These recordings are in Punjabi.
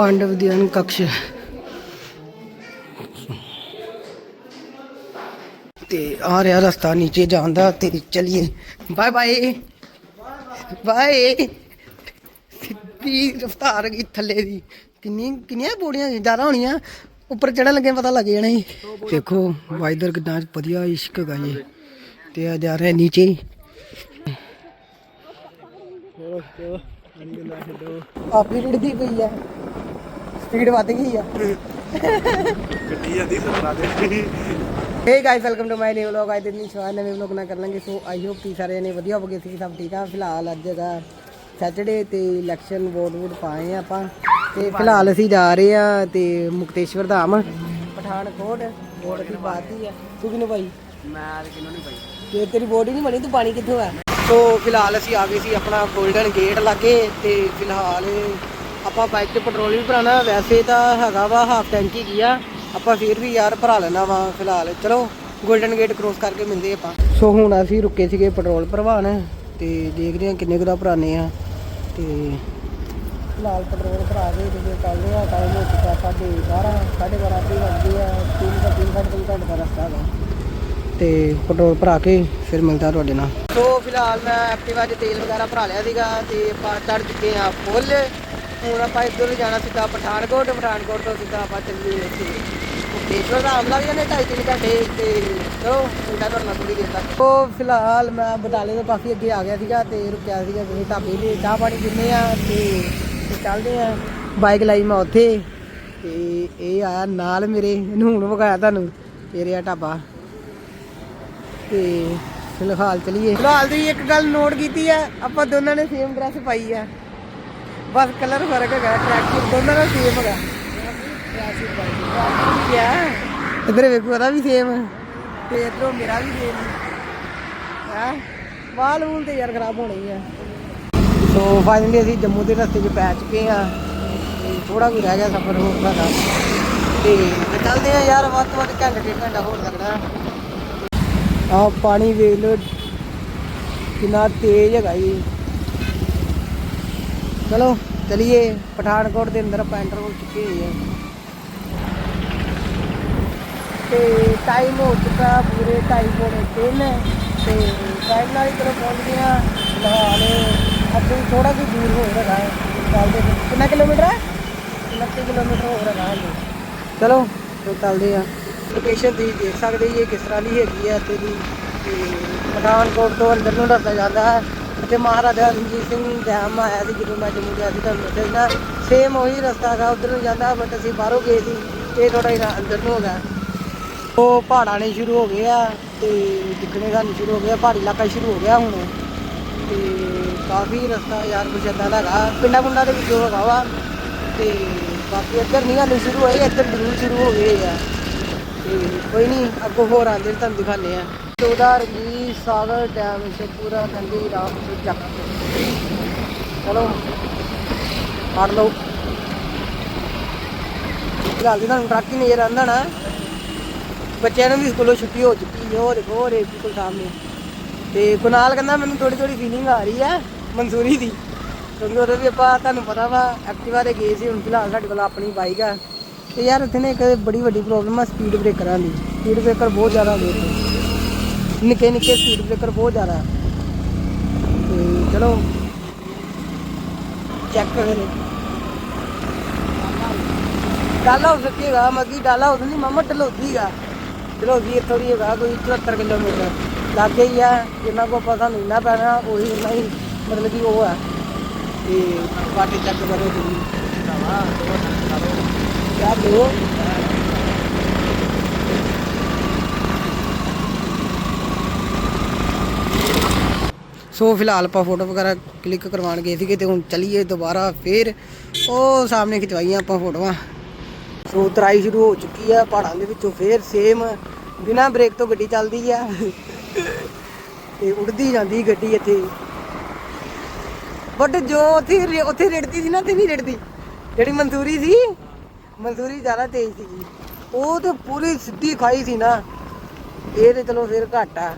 ਪਾਂਡਵ ਅਧਿਐਨ ਕਕਸ਼ ਤੇ ਆ ਰਿਹਾ ਰਸਤਾ ਨੀਚੇ ਜਾਣ ਤੇ ਚਲਿਏ ਬਾਏ ਬਾਏ ਬਾਏ ਸਿੱਧੀ ਰਫਤਾਰ ਗਈ ਥੱਲੇ ਦੀ ਕਿੰਨੀ ਕਿੰਨੀਆਂ ਬੋੜੀਆਂ ਜ਼ਿਆਦਾ ਹੋਣੀਆਂ ਉੱਪਰ ਚੜਨ ਲੱਗੇ ਪਤਾ ਲੱਗ ਜਾਣਾ ਜੀ ਦੇਖੋ ਵਾਈਦਰ ਕਿਦਾਂ ਵਧੀਆ ਇਸ਼ਕ ਹੈਗਾ ਤੇ ਆ ਜਾ ਰਿਹਾ ਨੀਚੇ ਆਪੀ ਰੜਦੀ ਪਈ ਆ ਸਪੀਡ ਵੱਧ ਗਈ ਆ। ਗੱਡੀ ਜਾਂਦੀ ਸਤਰਾ ਦੇ hey guys welcome to my new vlog ਅੱਜ ਦਿਨ ਸ਼ਵਾਰ ਨਵੇਂ ਵਲੌਗ ਨਾਲ ਕਰ ਲਾਂਗੇ। ਸੋ ਆਈ ਹੋਪ ਕਿ ਸਾਰੇ ਨੇ ਵਧੀਆ ਹੋਗੇ ਸੀ ਸਭ ਠੀਕ ਆ। ਫਿਲਹਾਲ ਅੱਜ ਹੈਗਾ ਸੈਟਰਡੇ ਤੇ ਇਲੈਕਸ਼ਨ ਵੋਟ ਵੋਟ ਪਾਏ ਆ ਆਪਾਂ। ਤੇ ਫਿਲਹਾਲ ਅਸੀਂ ਜਾ ਰਹੇ ਆ ਤੇ ਮੁਕਤੇਸ਼ਵਰ ਧਾਮ ਪਠਾਨਕੋਟ। ਵੋਟ ਦੀ ਬਾਤੀ ਆ। ਤੂੰ ਕਿਨੂੰ ਭਾਈ ਮੈਂ ਤੇ ਕਿਨੂੰ ਨਹੀਂ ਪਾਈ। ਤੇ ਤੇਰੀ ਵੋਟ ਹੀ ਨਹੀਂ ਬਣੀ ਤੂੰ ਪਾਣੀ ਕਿੱਥੋਂ ਆ? ਸੋ ਫਿਲਹਾਲ ਅਸੀਂ ਆ ਗਏ ਸੀ ਆਪਣਾ 골ਡਨ ਗੇਟ ਲਾਗੇ ਤੇ ਫਿਲਹਾਲ ਆਪਾਂ ਬਾਈਕ ਤੇ ਪੈਟਰੋਲ ਵੀ ਭਰਾਣਾ ਵੈਸੇ ਤਾਂ ਹੈਗਾ ਵਾ ਹਾਫ ਟੈਂਕੀ ਕੀ ਆ ਆਪਾਂ ਫਿਰ ਵੀ ਯਾਰ ਭਰਾ ਲੈਣਾ ਵਾ ਫਿਲਹਾਲ। ਚਲੋ ਗੋਲਡਨ ਗੇਟ ਕ੍ਰੋਸ ਕਰਕੇ ਮਿਲਦੇ ਆਪਾਂ। ਸੋ ਹੁਣ ਅਸੀਂ ਰੁਕੇ ਸੀਗੇ ਪੈਟਰੋਲ ਭਰਵਾਉਣ ਤੇ ਦੇਖਦੇ ਹਾਂ ਕਿੰਨੇ ਕੁ ਦਾ ਭਰਾਨੇ ਆ। ਤੇ ਫਿਲਹਾਲ ਪੈਟਰੋਲ ਭਰਾ ਦੇ ਤੇ ਚੱਲਦੇ ਆ ਟਾਈਮ ਹੋ ਚੁੱਕਾ ਸਾਢੇ 12 ਸਾਢੇ 12 ਤੇ ਆ। ਤਿੰਨ ਦਾ ਤਿੰਨ ਘੰਟੇ ਤਿੰਨ ਘੰਟੇ ਦਾ ਰਸਤਾ ਹੈਗਾ ਤੇ ਪੈਟਰੋਲ ਭਰਾ ਕੇ ਫਿਰ ਮਿਲਦਾ ਤੁਹਾਡੇ ਨਾਲ। ਸੋ ਫਿਲਹਾਲ ਮੈਂ ਐਕਟਿਵਾ 'ਚ ਤੇਲ ਵਗੈਰਾ ਭਰਾ ਲਿਆ ਸੀਗਾ ਤੇ ਆਪਾਂ ਚੜ ਚੁੱਕੇ ਆ ਫੁੱਲ ਹੁਣ ਆਪਾਂ ਇੱਧਰ ਨੂੰ ਜਾਣਾ ਸਿੱਧਾ ਪਠਾਨਕੋਟ ਪਠਾਨਕੋਟ ਤੋਂ ਸਿੱਧਾ ਆਪਾਂ ਚੱਲੀਏ ਇੱਥੇ। ਮੁਕਤੇਸ਼ਵਰ ਦਾ ਹਮਲਾ ਵੀ ਉਹਨੇ ਢਾਈ ਤਿੰਨ ਘੰਟੇ ਤੇ ਚਲੋ ਮਿਲਦਾ ਤੁਹਾਡੇ ਥੋੜੀ ਦੇਰ ਤੱਕ ਸੋ ਫਿਲਹਾਲ ਮੈਂ ਬਟਾਲੇ ਤੋਂ ਕਾਫੀ ਅੱਗੇ ਆ ਗਿਆ ਸੀਗਾ ਤੇ ਰੁਕਿਆ ਸੀਗਾ ਕਿਸੇ ਢਾਬੇ ਤੇ ਚਾਹ ਪਾਣੀ ਪੀਂਦੇ ਆ ਤੇ ਚੱਲਦੇ ਆ। ਬਾਈਕ ਲਾਈ ਮੈਂ ਉੱਥੇ ਤੇ ਇਹ ਆਇਆ ਨਾਲ ਮੇਰੇ, ਇਹਨੂੰ ਹੁਣ ਵਿਖਾਇਆ ਤੁਹਾਨੂੰ, ਤੇਰੇ ਆ ਢਾਬਾ। ਤੇ ਫਿਲਹਾਲ ਚਲੀਏ। ਫਿਲਹਾਲ ਦੀ ਇੱਕ ਗੱਲ ਨੋਟ ਕੀਤੀ ਹੈ, ਆਪਾਂ ਦੋਨਾਂ ਨੇ ਸੇਮ ਡਰੈਸ ਪਾਈ ਆ ਬਸ ਕਲਰ ਫ਼ਰਕ ਹੈਗਾ ਟਰੈਕ ਸੂਟ ਦੋਨਾਂ ਦਾ ਸੇਮ ਹੈਗਾ। ਕਿਆ ਇਧਰ ਵੇਖੋ ਉਹਦਾ ਵੀ ਸੇਮ ਤੇ ਇਧਰੋਂ ਮੇਰਾ ਵੀ ਸੇਮ ਹੈ? ਵਾਲ ਵੂਲ ਤੇ ਯਾਰ ਖਰਾਬ ਹੋਣੀ ਹੀ ਆ। ਸੋ ਫਾਈਨਲੀ ਅਸੀਂ ਜੰਮੂ ਦੇ ਰਸਤੇ 'ਚ ਪੈ ਚੁੱਕੇ ਆ ਥੋੜਾ ਕੁ ਰਹਿ ਗਿਆ ਸਫ਼ਰ, ਹੋਰ ਸਾਡਾ ਤੇ ਚੱਲਦੇ ਆ ਯਾਰ, ਵੱਧ ਤੋਂ ਵੱਧ ਘੰਟੇ ਡੇਢ ਘੰਟਾ ਹੋਰ ਲੱਗਣਾ। ਆ ਪਾਣੀ ਵੇਖ ਲੋ ਕਿੰਨਾ ਤੇਜ਼ ਹੈਗਾ ਜੀ। ਚਲੋ, ਚਲਿਏ। ਪਠਾਨਕੋਟ ਦੇ ਅੰਦਰ ਆਪਾਂ ਐਂਟਰ ਹੋ ਚੁੱਕੇ ਹੋਏ ਤੇ ਟਾਈਮ ਹੋ ਚੁੱਕਾ, ਪੂਰੇ ਢਾਈ ਪੌਣੇ ਤਿੰਨ। ਤੇ ਟਾਈਮ ਨਾਲ ਹੀ ਚਲੋ ਪਹੁੰਚ ਗਏ ਆ ਫਿਲਹਾਲ ਅੱਗੇ ਥੋੜਾ ਕੁ ਦੂਰ ਹੋ ਰਿਹਾ ਹੈ। ਚੱਲਦੇ ਕਿੰਨਾ ਕਿਲੋਮੀਟਰ ਹੈ? 29 ਕਿਲੋਮੀਟਰ ਹੋ ਰਿਹਾ ਹੈ। ਚਲੋ, ਫਿਰ ਚੱਲਦੇ ਆ ਲੋਕੇਸ਼ਨ ਤੁਸੀਂ ਦੇਖ ਸਕਦੇ ਜੀ ਇਹ ਕਿਸ ਤਰ੍ਹਾਂ ਦੀ ਹੈਗੀ ਹੈ ਇੱਥੇ ਦੀ। ਤੇ ਪਠਾਨਕੋਟ ਤੋਂ ਅੰਦਰ ਨੂੰ ਰਸਤਾ ਜਾਂਦਾ ਹੈ। ਤੇ ਮਹਾਰਾਜਾ ਰਣਜੀਤ ਸਿੰਘ ਡੈਮ ਆਇਆ ਸੀ, ਜਦੋਂ ਮੈਂ ਜੰਮੂ ਗਿਆ ਸੀ, ਤੁਹਾਨੂੰ ਦੱਸਿਆ ਨਾ ਸੇਮ ਉਹੀ ਰਸਤਾ ਹੈਗਾ, ਉਧਰ ਨੂੰ ਜਾਂਦਾ ਬਟ ਅਸੀਂ ਬਾਹਰੋਂ ਗਏ ਸੀ, ਇਹ ਥੋੜਾ ਜਿਹਾ ਅੰਦਰ ਨੂੰ ਹੋ ਗਿਆ। ਉਹ ਪਹਾੜਾਂ ਨੇ ਸ਼ੁਰੂ ਹੋ ਗਏ ਆ, ਤੇ ਦਿਖਣੇ ਸਾਨੂੰ ਸ਼ੁਰੂ ਹੋ ਗਿਆ ਪਹਾੜੀ ਇਲਾਕਾ ਸ਼ੁਰੂ ਹੋ ਗਿਆ ਹੁਣ। ਤੇ ਕਾਫੀ ਰਸਤਾ ਯਾਰ ਕੁਛ ਏਦਾਂ ਦਾ ਹੈਗਾ, ਪਿੰਡਾਂ ਪੁੰਡਾਂ ਦੇ ਵਿੱਚੋਂ ਹੈਗਾ ਵਾ। ਤੇ ਬਾਕੀ ਇੱਧਰ ਨਹੀਂ, ਹਾਲੇ ਸ਼ੁਰੂ ਹੋਏ, ਇੱਧਰ ਜ਼ਰੂਰ ਸ਼ੁਰੂ ਹੋ ਗਏ ਆ। ਤੇ ਕੋਈ ਨਹੀਂ, ਅੱਗੋਂ ਹੋਰ ਆਂਦੇ ਤੁਹਾਨੂੰ ਦਿਖਾਣੇ ਆ। ਚੌਦਾਂ ਰੰਗੀ ਸਾਗਰ ਡੈਮ ਪੂਰਾ ਨੰਦੀ ਰਾਮ ਚੱਕ ਚਲੋ ਫੜ ਲਓ। ਫਿਲਹਾਲ ਦੀ ਤੁਹਾਨੂੰ ਟਰੱਕ ਹੀ ਨਜ਼ਰ ਆਉਂਦਾ ਨਾ। ਬੱਚਿਆਂ ਨੂੰ ਵੀ ਸਕੂਲੋਂ ਛੁੱਟੀ ਹੋ ਚੁੱਕੀ ਹੈ, ਉਹ ਦੇਖੋ, ਉਹ ਰੇ ਬਿਲਕੁਲ ਸਾਹਮਣੇ। ਤੇ ਕੁਨਾਲ ਕਹਿੰਦਾ, ਮੈਨੂੰ ਥੋੜੀ ਥੋੜੀ ਫੀਲਿੰਗ ਆ ਰਹੀ ਹੈ, ਮਨਸੂਰੀ ਦੀ। ਕਿਉਂਕਿ ਉਦੋਂ ਵੀ ਆਪਾਂ, ਤੁਹਾਨੂੰ ਪਤਾ ਵਾ, ਐਕਟਿਵਾ ਤੇ ਗਏ ਸੀ, ਹੁਣ ਫਿਲਹਾਲ ਸਾਡੇ ਕੋਲ ਆਪਣੀ ਬਾਈਕ ਆ। ਤੇ ਯਾਰ ਇੱਥੇ ਨੇ ਇੱਕ ਬੜੀ ਵੱਡੀ ਪ੍ਰੋਬਲਮ ਆ ਸਪੀਡ ਬ੍ਰੇਕਰਾਂ ਦੀ। ਸਪੀਡ ਬ੍ਰੇਕਰ ਬਹੁਤ ਜ਼ਿਆਦਾ ਹੁੰਦੇ ਇੱਥੇ ਨਿੱਕੇ ਨਿੱਕੇ ਸਪੀਡ ਬ੍ਰੇਕਰ ਬਹੁਤ ਜ਼ਿਆਦਾ ਤੇ ਚਲੋ ਚੈੱਕ ਕਰੇ ਡਾਲਾ ਹੋ ਸਕੇਗਾ ਮਗੀ ਡਾਲਾ ਹੋ ਨਹੀਂ ਮਾਮਾ ਢਲੋਦੀਗਾ ਢਲੋਦੀ ਇੱਥੋਂ ਦੀ ਹੈਗਾ ਕੋਈ 74 ਕਿਲੋਮੀਟਰ ਲਾਗੇ ਹੀ ਆ ਜਿੰਨਾ ਕੋ ਆਪਾਂ ਸਾਨੂੰ ਇੰਨਾ ਪੈਣਾ ਉਹੀ ਉਨਾ ਹੀ ਮਤਲਬ ਕਿ ਉਹ ਆ ਤੇ ਬਾਟੇ ਚੱਕ ਕਰੋ ਤੁਸੀਂ ਕਿਆ ਲੋ ਸੋ ਫਿਲਹਾਲ ਆਪਾਂ ਫੋਟੋ ਵਗੈਰਾ ਕਲਿੱਕ ਕਰਵਾਉਣ ਗਏ ਸੀਗੇ ਤੇ ਹੁਣ ਚਲੀਏ ਦੁਬਾਰਾ ਫੇਰ। ਉਹ ਸਾਹਮਣੇ ਖਿਚਵਾਈਆਂ ਆਪਾਂ ਫੋਟੋਆਂ। ਸੋ ਤਰਾਈ ਸ਼ੁਰੂ ਹੋ ਚੁੱਕੀ ਹੈ ਪਹਾੜਾਂ ਦੇ ਵਿੱਚੋਂ ਫੇਰ ਸੇਮ ਬਿਨਾ ਬ੍ਰੇਕ ਤੋਂ ਗੱਡੀ ਚੱਲਦੀ ਆ। ਤੇ ਉੜਦੀ ਜਾਂਦੀ ਗੱਡੀ ਇੱਥੇ। ਬਟ ਜੋ ਉੱਥੇ ਉੱਥੇ ਰੜਦੀ ਸੀ ਨਾ ਤੇ ਨਹੀਂ ਰੇੜਦੀ। ਜਿਹੜੀ ਮਨਸੂਰੀ ਸੀ, ਮਨਸੂਰੀ ਜ਼ਿਆਦਾ ਤੇਜ਼ ਸੀਗੀ। ਉਹ ਤੇ ਪੂਰੀ ਸਿੱਧੀ ਖਾਈ ਸੀ ਨਾ। ਇਹ ਤੇ ਚਲੋ ਫਿਰ ਘੱਟ। ਆ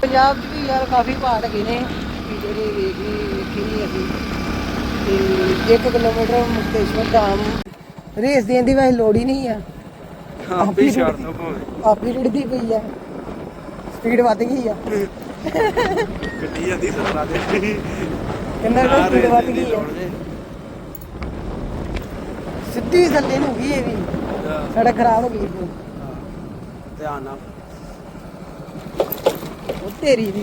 ਪੰਜਾਬ 'ਚ ਵੀ ਯਾਰ ਕਾਫੀ ਪਹਾੜ ਹੈਗੇ ਨੇ ਵੀਡੀਓ ਦੇ ਵੇਖ ਲਈ ਵੇਖੀ ਨਹੀਂ ਅਸੀਂ ਤੇ 1 ਕਿਲੋਮੀਟਰ ਮੁਕਤੇਸ਼ਵਰ ਧਾਮ। ਰੇਸ ਦੇਣ ਦੀ ਵੈਸੇ ਲੋੜ ਹੀ ਨਹੀਂ ਆ। ਆਪੇ ਹੀ ਛੱਡ ਦੋ ਭਾਵੇਂ। ਆਪੀ ਰੁੜਦੀ ਪਈ ਆ। ਸਪੀਡ ਵੱਧ ਗਈ ਆ। ਗੱਡੀ ਜਾਂਦੀ ਸਤਰਾ ਦੇ। ਕਿੰਨਾ ਕੁ ਸਪੀਡ ਵੱਧ ਗਈ ਆ। ਸਿੱਧੀ ਥੱਲੇ ਨੂੰ ਗਈ ਇਹ ਵੀ। ਸੜਕ ਖਰਾਬ ਹੋ ਗਈ ਧਿਆਨ ਨਾਲ। ਉਹ ਤੇਰੀ ਵੀ।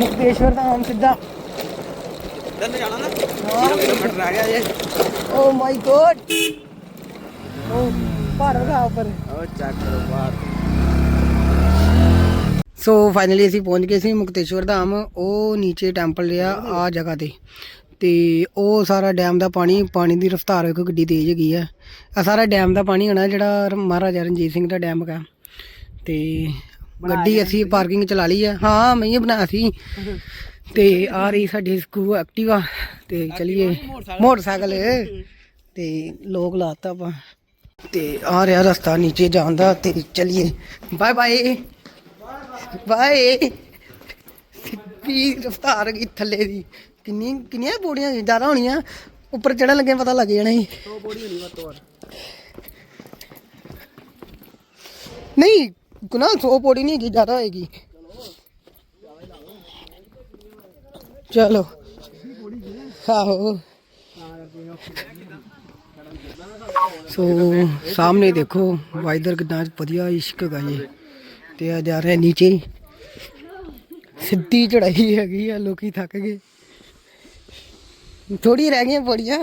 ਮੁਕਤੇਸ਼ਵਰ ਧਾਮ ਸਿੱਧਾ। ਤੈਨੂੰ ਜਾਣਾ ਨਾ। ਹਾਂ। ਕਿਲੋਮੀਟਰ ਰਹਿ ਗਿਆ ਜੇ ਓ ਮਾਈ ਗੋਡ ਓ ਭਾਰ ਉੱਪਰ। ਉਹ ਚੱਕ ਕਰੋ ਬਾਹਰ। ਸੋ ਫਾਈਨਲੀ ਅਸੀਂ ਪਹੁੰਚ ਗਏ ਸੀ ਮੁਕਤੇਸ਼ਵਰ ਧਾਮ। ਉਹ ਨੀਚੇ ਟੈਂਪਲ ਰਿਹਾ ਆ ਜਗ੍ਹਾ ਤੇ। ਤੇ ਉਹ ਸਾਰਾ ਡੈਮ ਦਾ ਪਾਣੀ ਪਾਣੀ ਦੀ ਰਫ਼ਤਾਰ ਵੇਖੋ ਕਿੱਡੀ ਤੇਜ਼ ਹੈਗੀ ਆ। ਆ ਸਾਰਾ ਡੈਮ ਦਾ ਪਾਣੀ ਹੋਣਾ ਜਿਹੜਾ ਮਹਾਰਾਜਾ ਰਣਜੀਤ ਸਿੰਘ ਦਾ ਡੈਮ ਹੈਗਾ। ਤੇ ਗੱਡੀ ਅਸੀਂ ਪਾਰਕਿੰਗ ਚਲਾ ਲਈ ਆ। ਹਾਂ ਮੈਂ ਹੀ ਬਣਾਇਆ ਸੀ। ਤੇ ਆ ਰਹੀ ਸਾਡੀ ਸਕੂ ਐਕਟਿਵਾ ਤੇ ਚਲਿਏ ਮੋਟਰਸਾਈਕਲ। ਤੇ ਲੋਕ ਲਾਤਾ ਆਪਾਂ। ਤੇ ਆ ਰਿਹਾ ਰਸਤਾ ਨੀਚੇ ਜਾਣ ਦਾ ਤੇ ਚਲਿਏ। Bye bye. ਬਾਏ ਸਿੱਧੀ ਰਫਤਾਰ ਗਈ ਥੱਲੇ ਦੀ। ਕਿੰਨੀ ਕਿੰਨੀਆਂ ਪੌੜੀਆਂ ਸੀ? ਜ਼ਿਆਦਾ ਹੋਣੀਆਂ। ਉੱਪਰ ਚੜਨ ਲੱਗੇ ਪਤਾ ਲੱਗ ਜਾਣਾ ਸੀ। ਉਹ ਬੋੜੀ ਨਹੀਂ ਵੱਤੋਂ ਨਹੀਂ ਗੁਨਾ ਸੋ ਪੌੜੀ ਨਹੀਂ ਹੈਗੀ ਜ਼ਿਆਦਾ ਹੋਏਗੀ। ਚਲੋ। ਆਹੋ। ਸੋ ਸਾਹਮਣੇ ਦੇਖੋ ਵਾਈਦਰ ਕਿੰਨਾ ਵਧੀਆ ਇਸ਼ਕ ਹੈਗਾ ਜੀ। ਤੇ ਆ ਜਾ ਰਿਹਾ ਨੀਚੇ। ਸਿੱਧੀ ਚੜਾਈ ਹੈਗੀ ਆ ਲੋਕੀ ਥੱਕ ਗਏ। ਥੋੜੀ ਰਹਿ ਗਈਆਂ ਪੌੜੀਆਂ।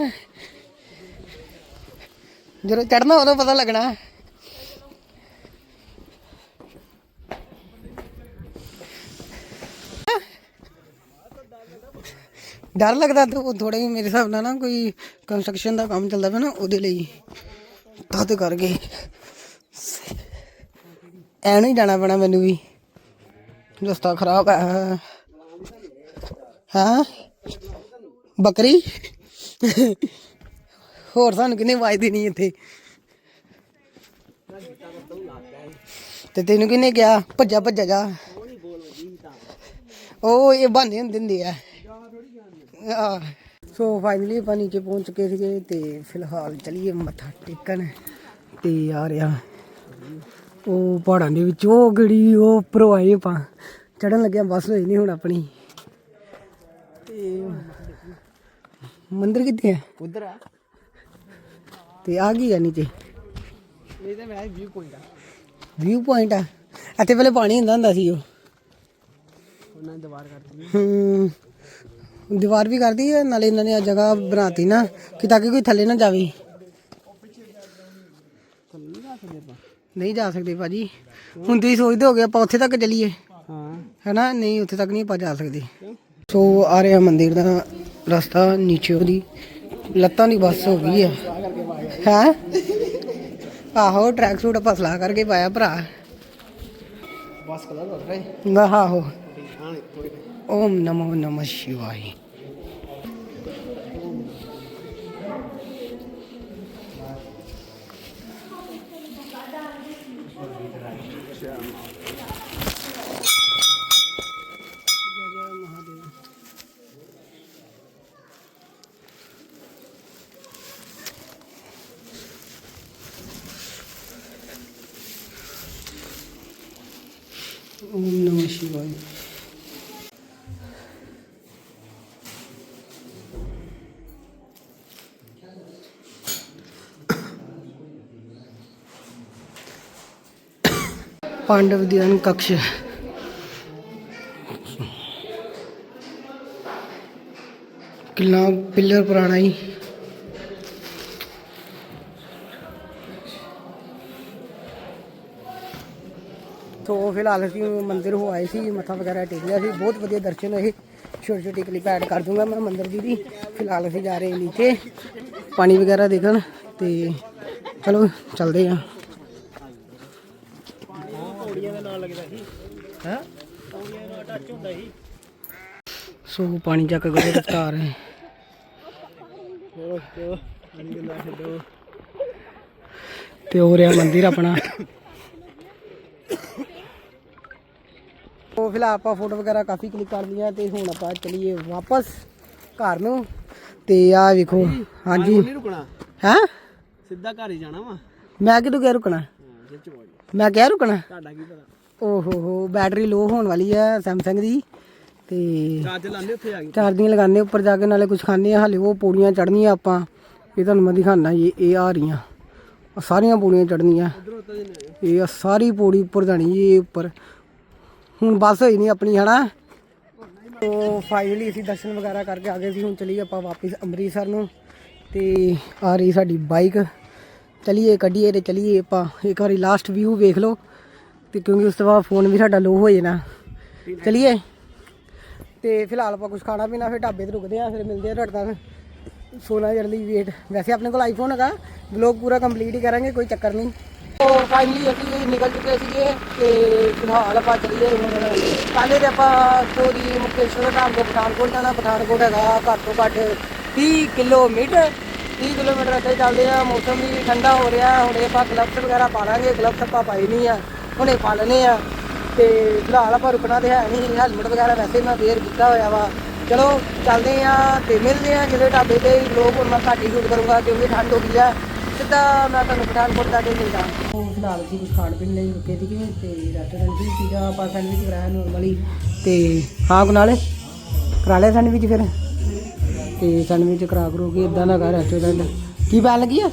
ਜਦੋਂ ਚੜਨਾ ਉਦੋਂ ਪਤਾ ਲੱਗਣਾ। ਡਰ ਲੱਗਦਾ ਤੇ ਥੋੜਾ ਹੀ ਮੇਰੇ ਹਿਸਾਬ ਨਾਲ ਨਾ ਕੋਈ ਕੰਸਟਰਕਸ਼ਨ ਦਾ ਕੰਮ ਚੱਲਦਾ ਪਿਆ ਨਾ ਉਹਦੇ ਲਈ। ਤਦ ਕਰਕੇ। ਐ ਹੀ ਜਾਣਾ ਪੈਣਾ ਮੈਨੂੰ ਵੀ। ਰਸਤਾ ਖਰਾਬ ਹੈ। ਹਾਂ? ਬੱਕਰੀ। ਹੋਰ ਸਾਨੂੰ ਕਿੰਨੇ ਆਵਾਜ਼ ਦੇਣੀ ਇੱਥੇ? ਤੇ ਤੈਨੂੰ ਕਿਹਨੇ ਕਿਹਾ? ਭੱਜਾ ਭੱਜਾ ਜਾ। ਉਹ ਇਹ ਬਹਾਨੇ ਹੁੰਦੇ ਹੁੰਦੇ ਆ। ਆ ਸੋ ਫਾਈਨਲੀ ਆਪਾਂ ਨੀਚੇ ਪਹੁੰਚ ਚੁੱਕੇ ਸੀਗੇ ਤੇ ਫਿਲਹਾਲ ਚਲੀਏ ਮੱਥਾ ਟੇਕਣ। ਤੇ ਆ ਰਿਹਾ। ਉਹ ਪਹਾੜਾਂ ਦੇ ਵਿੱਚ ਉਹ ਗੜੀ ਉਹ ਉੱਪਰੋਂ ਆਏ ਆਪਾਂ। ਚੜਨ ਲੱਗਿਆ ਬੱਸ ਹੋਈ ਨਹੀਂ ਹੁਣ ਆਪਣੀ। ਤੇ ਮੰਦਿਰ ਕਿੱਥੇ ਹੈ ਉਧਰ ਆ। ਤੇ ਆ ਗਈ ਆ ਨੀਚੇ? ਇਹ ਤੇ ਮੈਂ ਵਿਊ ਪੁਆਇੰਟ ਆ। ਵਿਊ ਪੁਆਇੰਟ ਆ। ਇੱਥੇ ਪਹਿਲੇ ਪਾਣੀ ਹੁੰਦਾ ਹੁੰਦਾ ਸੀ ਉਹ। ਉਹਨਾਂ ਨੇ ਦੀਵਾਰ ਕਰਤੀ। ਹੂੰ। ਦੀਵਾਰ ਵੀ ਕਰਦੀ ਹੈ ਨਾਲੇ ਇਹਨਾਂ ਨੇ ਆ ਜਗ੍ਹਾ ਬਣਾਤੀ ਨਾ ਕਿ ਤਾਂ ਕਿ ਕੋਈ ਥੱਲੇ ਨਾ ਜਾਵੇ। ਨਹੀਂ ਜਾ ਸਕਦੇ ਭਾਜੀ। ਹੁਣ ਤੁਸੀਂ ਸੋਚਦੇ ਹੋਗੇ ਆਪਾਂ ਉੱਥੇ ਤੱਕ ਚੱਲੀਏ। ਹਾਂ। ਹੈਨਾ? ਨਹੀਂ ਉੱਥੇ ਤੱਕ ਨਹੀਂ ਆਪਾਂ ਜਾ ਸਕਦੇ। ਸੋ ਆ ਰਿਹਾ ਮੰਦਿਰ ਦਾ ਰਸਤਾ ਨੀਚੇ ਉਹਦੀ ਲੱਤਾਂ ਦੀ ਬਸ ਹੋ ਗਈ ਆ। ਹੈ? ਆਹੋ ਟਰੈਕ ਸੂਟ ਆਪਾਂ ਸਲਾਹ ਕਰਕੇ ਪਾਇਆ ਭਰਾ। ਬਸ ਕਲਰ ਹੋ ਆਹੋ। ਓਮ ਨਮੋ, ਨਮः ਸ਼ਿਵਾਏ। ओम नमः शिवाय पांडव ध्यान कक्ष किला पिलर पुराना ही ਸੋ ਫਿਲਹਾਲ ਅਸੀਂ ਮੰਦਿਰ ਹੋ ਆਏ ਸੀ, ਮੱਥਾ ਵਗੈਰਾ ਟੇਕਿਆ ਸੀ। ਬਹੁਤ ਵਧੀਆ ਦਰਸ਼ਨ ਹੋਏ। ਛੋਟੀ ਛੋਟੀ ਕਲਿੱਪ ਐਡ ਕਰ ਦੂੰਗਾ ਮੈਂ ਮੰਦਿਰ ਦੀ ਵੀ। ਫਿਲਹਾਲ ਅਸੀਂ ਜਾ ਰਹੇ ਨੀਚੇ। ਪਾਣੀ ਵਗੈਰਾ ਦੇਖਣ ਤੇ ਚਲੋ, ਚੱਲਦੇ ਆ ਸੋ ਪਾਣੀ ਚੱਕ ਕੇ ਰਫਤਾਰ ਹੈ। ਤੇ ਹੋ ਰਿਹਾ ਮੰਦਿਰ ਆਪਣਾ। ਫਿਲਹਾਲ ਆਪਾਂ ਫੋਟੋ ਵਗੈਰਾ ਕਾਫੀ ਕਲਿੱਕ ਕਰ ਲਈਆਂ ਤੇ ਹੁਣ ਆਪਾਂ ਚਲੀਏ ਵਾਪਸ ਘਰ ਨੂੰ। ਤੇ ਆ ਵੇਖੋ ਹਾਂਜੀ। ਨਹੀਂ ਰੁਕਣਾ। ਹੈ? ਸਿੱਧਾ ਘਰ ਹੀ ਜਾਣਾ ਵਾ। ਮੈਂ ਕਿਦੋਂ ਗਿਆ ਰੁਕਣਾ? ਮੈਂ ਕਿਹਾ ਰੁਕਣਾ? ਤੁਹਾਡਾ ਕੀ ਪਤਾ? ਓਹ ਹੋ ਬੈਟਰੀ ਲੋ ਹੋਣ ਵਾਲੀ ਹੈ ਸੈਮਸੰਗ ਦੀ। ਤੇ ਚਾਰਜ ਲਾਣੇ ਉੱਥੇ ਆ ਗਈ ਚਾਰਜਿੰਗ ਲਗਾਉਂਦੇ ਉੱਪਰ ਜਾ ਕੇ ਨਾਲੇ ਕੁਝ ਖਾਂਦੇ ਆ। ਹਲੇ ਉਹ ਪੌੜੀਆਂ ਚੜ੍ਹਨੀਆਂ ਆਪਾਂ। ਇਹ ਤੁਹਾਨੂੰ ਮੈਂ ਦਿਖਾਣਾ ਇਹ ਇਹ ਆ ਰਹੀਆਂ। ਸਾਰੀਆਂ ਪੌੜੀਆਂ ਨੇ ਇਹ ਸਾਰੀ ਪੌੜੀ ਉੱਪਰ ਜਾਣੀ ਇਹ ਉੱਪਰ। ਹੁਣ ਬਸ ਹੋਈ ਨਹੀਂ ਆਪਣੀ, ਹਨਾ? ਤੋ ਫਾਈਨਲੀ ਅਸੀਂ ਦਰਸ਼ਨ ਵਗੈਰਾ ਕਰਕੇ ਆ ਗਏ ਸੀ, ਹੁਣ ਚਲੀਏ ਆਪਾਂ ਵਾਪਸ ਅੰਮ੍ਰਿਤਸਰ ਨੂੰ। ਤੇ ਆ ਰਹੀ ਸਾਡੀ ਬਾਈਕ ਚਲੀਏ, ਕੱਢੀਏ ਤੇ ਚਲੀਏ ਆਪਾਂ। ਇੱਕ ਵਾਰੀ ਲਾਸਟ ਵਿਊ ਵੇਖ ਲਓ। ਤੇ ਕਿਉਂਕਿ ਉਸ ਤੋਂ ਬਾਅਦ ਫੋਨ ਵੀ ਸਾਡਾ ਲੋ ਹੋ ਜਾਣਾ ਚਲੀਏ। ਤੇ ਫਿਲਹਾਲ ਆਪਾਂ ਕੁਝ ਖਾਣਾ ਪੀਣਾ, ਫਿਰ ਢਾਬੇ ਤੇ ਰੁਕਦੇ ਆ ਫਿਰ ਮਿਲਦੇ ਆ ਤੁਹਾਡੇ ਨਾਲ ਸੋਨਾ ਜਰ ਲਈ ਵੇਟ ਵੈਸੇ ਆਪਣੇ ਕੋਲ ਆਈਫੋਨ ਹੈਗਾ। ਵਲੌਗ ਪੂਰਾ ਕੰਪਲੀਟ ਹੀ ਕਰਾਂਗੇ, ਕੋਈ ਚੱਕਰ ਨਹੀਂ। ਫਾਈਨਲੀ ਅਸੀਂ ਨਿਕਲ ਚੁੱਕੇ ਸੀਗੇ ਤੇ ਫਿਲਹਾਲ ਆਪਾਂ ਚੱਲੀਏ ਹੁਣ ਪਹਿਲੇ ਤੇ ਆਪਾਂ ਤੋਂ ਦੀ ਮੁਕਤੇਸ਼ਵਰ ਧਾਮ ਤੋਂ ਪਠਾਨਕੋਟ ਜਾਣਾ। ਪਠਾਨਕੋਟ ਹੈਗਾ ਘੱਟ ਤੋਂ ਘੱਟ 30 ਕਿਲੋਮੀਟਰ। 30 ਕਿਲੋਮੀਟਰ ਇੱਥੇ ਚੱਲਦੇ ਆ। ਮੌਸਮ ਵੀ ਠੰਡਾ ਹੋ ਰਿਹਾ। ਹੁਣੇ ਆਪਾਂ ਗਲਵਸ ਵਗੈਰਾ ਪਾ ਲਾਂਗੇ। ਗਲਵਸ ਆਪਾਂ ਪਾਏ ਨਹੀਂ ਆ। ਹੁਣੇ ਪਾ ਲੈਣੇ ਆ। ਤੇ ਫਿਲਹਾਲ ਆਪਾਂ ਰੁਕਣਾ ਤੇ ਹੈ ਨਹੀਂ। ਹੈਲਮਟ ਵਗੈਰਾ ਵੈਸੇ ਮੈਂ ਵੇਅਰ ਕੀਤਾ ਹੋਇਆ ਵਾ। ਚਲੋ ਚੱਲਦੇ ਆ ਤੇ ਮਿਲਦੇ ਆ। ਜਿਹੜੇ ਢਾਬੇ ਤੇ ਲੋਕ ਹੁਣ ਮੈਂ ਘੱਟ ਹੀ ਸ਼ੂਟ ਕਰੂੰਗਾ ਕਿਉਂਕਿ ਠੰਡ ਹੋ ਗਈ ਆ। ਸਿੱਧਾ ਮੈਂ ਤੁਹਾਨੂੰ ਪਠਾਨਕੋਟ ਦਾ ਦੇ ਮਿਲਦਾ। ਉਹ ਫਿਲਹਾਲ ਅਸੀਂ ਕੁਝ ਖਾਣ ਪੀਣ ਲਈ ਰੁਕੇ ਸੀਗੇ ਤੇ ਰੈਸਟੋਰੈਂਟ ਵੀ ਸੀਗਾ, ਆਪਾਂ ਸੈਂਡਵਿਚ ਕਰਾਇਆ ਨੋਰਮਲੀ ਤੇ ਹਾਂ ਕੁਨਾਲੇ ਕਰਾ ਲਿਆ ਸੈਂਡਵਿਚ ਫਿਰ? ਤੇ ਸੈਂਡਵਿਚ ਕਰਾ ਕਰੋ ਕੇ ਇਦਾਂ ਦਾ ਹੈਗਾ ਰੈਸਟੋਰੈਂਟ ਕੀ ਬੈਲ ਲੱਗੀ ਆ?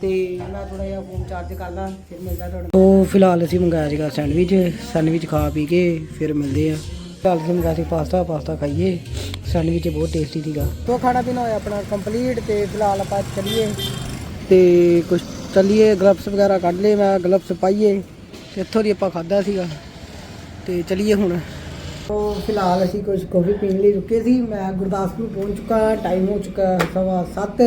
ਤੇ ਮੈਂ ਥੋੜਾ ਜਿਹਾ ਫੋਨ ਚਾਰਜ ਕਰ ਲਾਂ, ਫਿਰ ਮਿਲਦਾ ਤੁਹਾਡਾ ਉਹ ਫਿਲਹਾਲ ਅਸੀਂ ਮੰਗਾਇਆ ਸੀਗਾ ਸੈਂਡਵਿਚ ਸੈਂਡਵਿਚ ਖਾ ਪੀ ਕੇ ਫਿਰ ਮਿਲਦੇ ਆ। ਫਿਲਹਾਲ ਅਸੀਂ ਮੰਗਾਇਆ ਸੀ ਪਾਸਤਾ ਪਾਸਤਾ ਖਾਈਏ। ਸੈਂਡਵਿਚ ਬਹੁਤ ਟੇਸਟੀ ਸੀਗਾ। ਤੋ ਖਾਣਾ ਪੀਣਾ ਹੋਇਆ ਆਪਣਾ ਕੰਪਲੀਟ ਤੇ ਫਿਲਹਾਲ ਆਪਾਂ ਚੱਲੀਏ। ਤੇ ਕੁਝ ਚੱਲੀਏ ਗਲਵਸ ਵਗੈਰਾ ਕੱਢ ਲਏ ਮੈਂ ਗਲਵਸ ਪਾਈਏ ਇੱਥੋਂ ਦੀ ਆਪਾਂ ਖਾਦਾ ਸੀਗਾ। ਤੇ ਚਲੀਏ ਹੁਣ। ਉਹ ਫਿਲਹਾਲ ਅਸੀਂ ਕੁਝ ਕਾਫੀ ਪੀਣ ਲਈ ਰੁਕੇ ਸੀ। ਮੈਂ ਗੁਰਦਾਸਪੁਰ ਪਹੁੰਚ ਚੁੱਕਾ ਟਾਈਮ ਹੋ ਚੁੱਕਾ ਸਵਾ ਸੱਤ।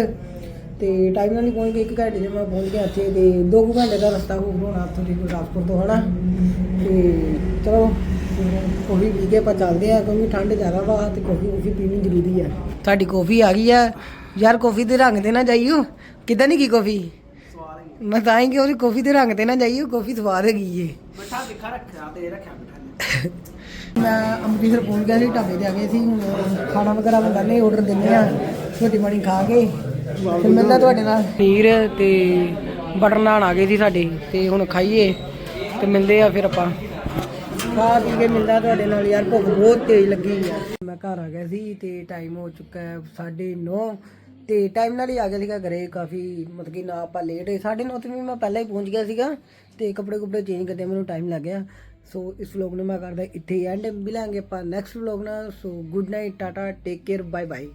ਤੇ ਟਾਈਮ ਨਾਲ ਹੀ ਪਹੁੰਚ ਗਏ, ਇੱਕ ਘੰਟੇ ਜੇ ਮੈਂ ਪਹੁੰਚ ਗਿਆ ਇੱਥੇ, ਤੇ ਦੋ ਕੁ ਘੰਟੇ ਦਾ ਰਸਤਾ ਹੋਣਾ ਉੱਥੋਂ ਦੀ ਗੁਰਦਾਸਪੁਰ ਤੋਂ, ਹਨਾ? ਤੇ ਚਲੋ ਕਾਫੀ ਪੀ ਕੇ ਆਪਾਂ ਚੱਲਦੇ ਆ ਕਿਉਂਕਿ ਠੰਡ ਜ਼ਿਆਦਾ ਵਾ, ਤੇ ਕਾਫੀ ਕਾਫੀ ਪੀਣੀ ਜ਼ਰੂਰੀ ਆ। ਸਾਡੀ ਕਾਫੀ ਆ ਗਈ ਆ। ਯਾਰ ਕਾਫੀ ਦੇ ਰੰਗ ਦੇ ਨਾ ਜਾਈਓ। ਕਿਦਾਂ ਨਹੀਂ ਕੀ ਕਾਫੀ? ਮੈਂ ਤਾਂ ਹੀ ਕਿ ਉਹਦੀ ਕਾਫੀ ਦੇ ਰੰਗ ਤੇ ਨਾ ਜਾਈਓ ਕਾਫੀ ਸਵਾਦ ਹੈਗੀ ਏ। ਮਿੱਠਾ ਤਿੱਖਾ ਰੱਖਿਆ ਤੇ ਰੱਖਿਆ ਮਿੱਠਾ ਨੇ ਮੈਂ ਅੰਮ੍ਰਿਤਸਰ ਪਹੁੰਚ ਗਿਆ ਸੀ ਢਾਬੇ ਤੇ ਆ ਗਏ ਸੀ ਹੁਣ ਖਾਣਾ ਵਗੈਰਾ ਮੰਗਾਨੇ ਆਰਡਰ ਦਿੰਦੇ ਆ ਰੋਟੀ ਪਾਣੀ ਖਾ ਕੇ। ਫਿਰ ਮਿਲਦਾ ਤੁਹਾਡੇ ਨਾਲ ਖੀਰ ਤੇ ਬਟਰ ਨਾਨ ਆ ਗਏ ਸੀ ਸਾਡੇ ਤੇ ਹੁਣ ਖਾਈਏ ਤੇ ਮਿਲਦੇ ਆ ਫਿਰ ਆਪਾਂ। ਖਾ ਪੀ ਕੇ ਮਿਲਦਾ ਤੁਹਾਡੇ ਨਾਲ ਯਾਰ ਭੁੱਖ ਬਹੁਤ ਤੇਜ਼ ਲੱਗੀ ਆ। ਮੈਂ ਘਰ ਆ ਗਿਆ ਸੀ ਤੇ ਟਾਈਮ ਹੋ ਚੁੱਕਾ ਹੈ 9:30 ਤੇ ਟਾਈਮ ਨਾਲ ਹੀ ਆ ਗਿਆ ਸੀਗਾ ਘਰੇ, ਕਾਫੀ ਮਤਲਬ ਕਿ ਨਾ ਆਪਾਂ ਲੇਟ ਹੋਏ। 9:30 ਤੇ ਵੀ ਮੈਂ ਪਹਿਲਾਂ ਹੀ ਪਹੁੰਚ ਗਿਆ ਸੀਗਾ ਤੇ ਕੱਪੜੇ ਕੁਪੜੇ ਚੇਂਜ ਕਰਦੇ ਮੈਨੂੰ ਟਾਈਮ ਲੱਗ ਗਿਆ। ਸੋ ਇਸ ਵਲੌਗ ਨੂੰ ਮੈਂ ਕਰਦਾ ਇੱਥੇ ਐਂਡ ਮਿਲਾਂਗੇ ਆਪਾਂ ਨੈਕਸਟ ਵਲੌਗ ਨਾਲ। So good night tata take care bye bye